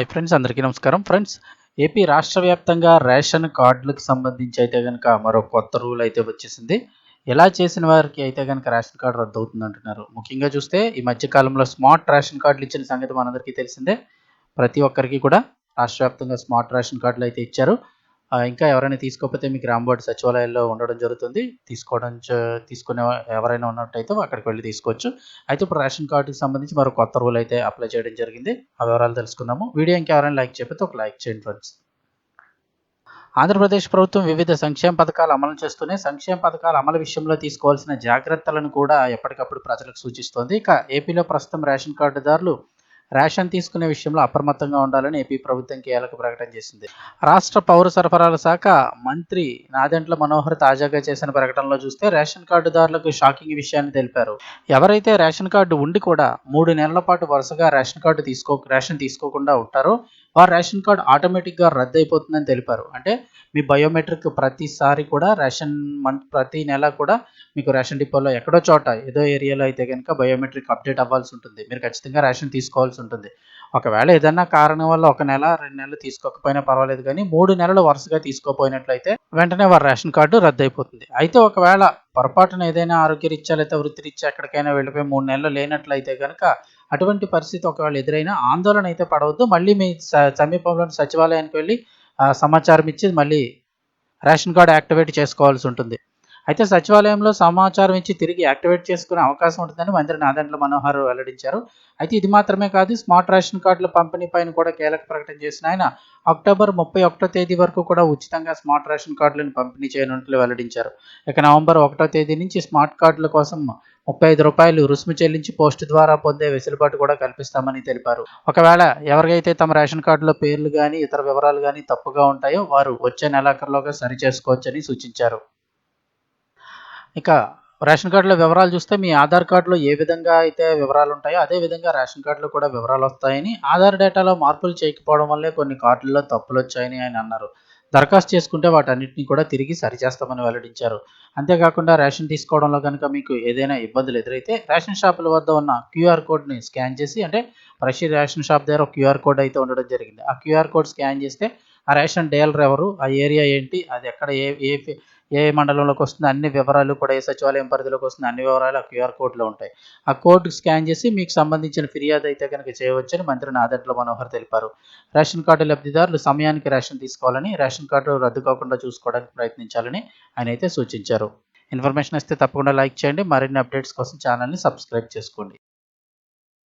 Hi friends అందరికీ నమస్కారం. Friends AP రాష్ట్ర వ్యాప్తంగా రేషన్ కార్డులకు సంబంధించి అయితే కనుక మరో కొత్త రూల్ అయితే వచ్చేసింది. ఎలా చేసిన వారికి అయితే కనుక రేషన్ కార్డు రద్దు అవుతుంది అంటున్నారు. ముఖ్యంగా చూస్తే ఈ మధ్య కాలంలో స్మార్ట్ రేషన్ కార్డులు ఇచ్చిన సంగతి మనందరికీ తెలిసిందే. ప్రతి ఒక్కరికి కూడా రాష్ట్ర వ్యాప్తంగా స్మార్ట్ రేషన్ కార్డులు అయితే ఇచ్చారు. ఇంకా ఎవరైనా తీసుకోకపోతే మీకు రాంబోర్డ్ సచివాలయాల్లో ఉండడం జరుగుతుంది. తీసుకోవడం తీసుకునే ఎవరైనా ఉన్నట్టయితే అక్కడికి వెళ్ళి తీసుకోవచ్చు. అయితే ఇప్పుడు రేషన్ కార్డుకి సంబంధించి మరో కొత్త రూల్ అయితే అప్లై చేయడం జరిగింది. ఆ వివరాలు తెలుసుకుందాము. వీడియో ఇంకా ఎవరైనా లైక్ చేయకపోతే ఒక లైక్ చేయండి ఫ్రెండ్స్. ఆంధ్రప్రదేశ్ ప్రభుత్వం వివిధ సంక్షేమ పథకాలు అమలు చేస్తూనే సంక్షేమ పథకాల అమలు విషయంలో తీసుకోవాల్సిన జాగ్రత్తలను కూడా ఎప్పటికప్పుడు ప్రజలకు సూచిస్తోంది. ఇక ఏపీలో ప్రస్తుతం రేషన్ కార్డుదారులు రేషన్ తీసుకునే విషయంలో అప్రమత్తంగా ఉండాలని ఏపీ ప్రభుత్వం కీలక ప్రకటన చేసింది. రాష్ట్ర పౌర సరఫరాల శాఖ మంత్రి నాదెంట్ల మనోహర్ తాజాగా చేసిన ప్రకటనలో చూస్తే రేషన్ కార్డుదారులకు షాకింగ్ విషయాన్ని తెలిపారు. ఎవరైతే రేషన్ కార్డు ఉండి కూడా మూడు నెలల పాటు వరుసగా రేషన్ కార్డు తీసుకో రేషన్ తీసుకోకుండా ఉంటారో వారి రేషన్ కార్డు ఆటోమేటిక్గా రద్దు అయిపోతుందని తెలిపారు. అంటే మీ బయోమెట్రిక్ ప్రతిసారి కూడా రేషన్ మంత్ ప్రతి నెల కూడా మీకు రేషన్ డిపోలో ఎక్కడో చోట ఏదో ఏరియాలో అయితే కనుక బయోమెట్రిక్ అప్డేట్ అవ్వాల్సి ఉంటుంది. మీరు ఖచ్చితంగా రేషన్ తీసుకోవాల్సి ఉంటుంది. ఒకవేళ ఏదన్నా కారణం వల్ల ఒక నెల రెండు నెలలు తీసుకోకపోయినా పర్వాలేదు కానీ మూడు నెలలు వరుసగా తీసుకోపోయినట్లయితే వెంటనే వారి రేషన్ కార్డు రద్దు అయిపోతుంది అయితే ఒకవేళ పొరపాటున ఏదైనా ఆరోగ్యరీత్యా లేదా వృత్తిరీత్యా ఎక్కడికైనా వెళ్ళిపోయి మూడు నెలలు లేనట్లయితే కనుక అటువంటి పరిస్థితి ఒకవేళ ఎదురైనా ఆందోళన అయితే పడవద్దు. మళ్ళీ మీ సమీపంలోని సచివాలయానికి వెళ్ళి సమాచారం ఇచ్చి మళ్ళీ రేషన్ కార్డు యాక్టివేట్ చేసుకోవాల్సి ఉంటుంది. అయితే సచివాలయంలో సమాచారం ఇచ్చి తిరిగి యాక్టివేట్ చేసుకునే అవకాశం ఉంటుందని మంత్రి నాదెండ్ల మనోహర్ వెల్లడించారు. అయితే ఇది మాత్రమే కాదు స్మార్ట్ రేషన్ కార్డుల పంపిణీ పైన కూడా కీలక ప్రకటన చేసిన ఆయన అక్టోబర్ ముప్పై ఒకటో తేదీ వరకు కూడా ఉచితంగా స్మార్ట్ రేషన్ కార్డులను పంపిణీ చేయనున్నట్లు వెల్లడించారు. ఇక నవంబర్ ఒకటో తేదీ నుంచి స్మార్ట్ కార్డుల కోసం ముప్పై ఐదు రూపాయలు రుసుము చెల్లించి పోస్ట్ ద్వారా పొందే వెసులుబాటు కూడా కల్పిస్తామని తెలిపారు. ఒకవేళ ఎవరికైతే తమ రేషన్ కార్డులో పేర్లు కానీ ఇతర వివరాలు కానీ తప్పుగా ఉంటాయో వారు వచ్చే నెలాఖరులోగా సరి చేసుకోవచ్చని సూచించారు. ఇక రేషన్ కార్డులో వివరాలు చూస్తే మీ ఆధార్ కార్డులో ఏ విధంగా అయితే వివరాలు ఉంటాయో అదే విధంగా రేషన్ కార్డులో కూడా వివరాలు వస్తాయని ఆధార్ డేటాలో మార్పులు చేయకపోవడం వల్లే కొన్ని కార్డుల్లో తప్పులు వచ్చాయని ఆయన అన్నారు. దరఖాస్తు చేసుకుంటే వాటన్నిటిని కూడా తిరిగి సరిచేస్తామని వెల్లడించారు. అంతేకాకుండా రేషన్ తీసుకోవడంలో కనుక మీకు ఏదైనా ఇబ్బందులు ఎదురైతే రేషన్ షాపుల వద్ద ఉన్న క్యూఆర్ కోడ్ని స్కాన్ చేసి అంటే ప్రతి రేషన్ షాప్ దగ్గర క్యూఆర్ కోడ్ అయితే ఉండడం జరిగింది. ఆ క్యూఆర్ కోడ్ స్కాన్ చేస్తే ఆ రేషన్ డీలర్ ఎవరు? ఆ ఏరియా ఏంటి? అది ఎక్కడ ఏ ఏ ఏ మండలంలోకి వస్తుంది? అన్ని వివరాలు కూడా ఏ సచివాలయం పరిధిలోకి వస్తుంది? అన్ని వివరాలు ఆ క్యూఆర్ కోడ్లో ఉంటాయి. ఆ కోడ్ స్కాన్ చేసి మీకు సంబంధించిన ఫిర్యాదు అయితే కనుక చేయవచ్చని మంత్రి నాదెంట్ల మనోహర్ తెలిపారు. రేషన్ కార్డు లబ్ధిదారులు సమయానికి రేషన్ తీసుకోవాలని రేషన్ కార్డు రద్దు కాకుండా చూసుకోవడానికి ప్రయత్నించాలని ఆయన అయితే సూచించారు. ఇన్ఫర్మేషన్ ఇస్తే తప్పకుండా లైక్ చేయండి. మరిన్ని అప్డేట్స్ కోసం ఛానల్ని సబ్స్క్రైబ్ చేసుకోండి.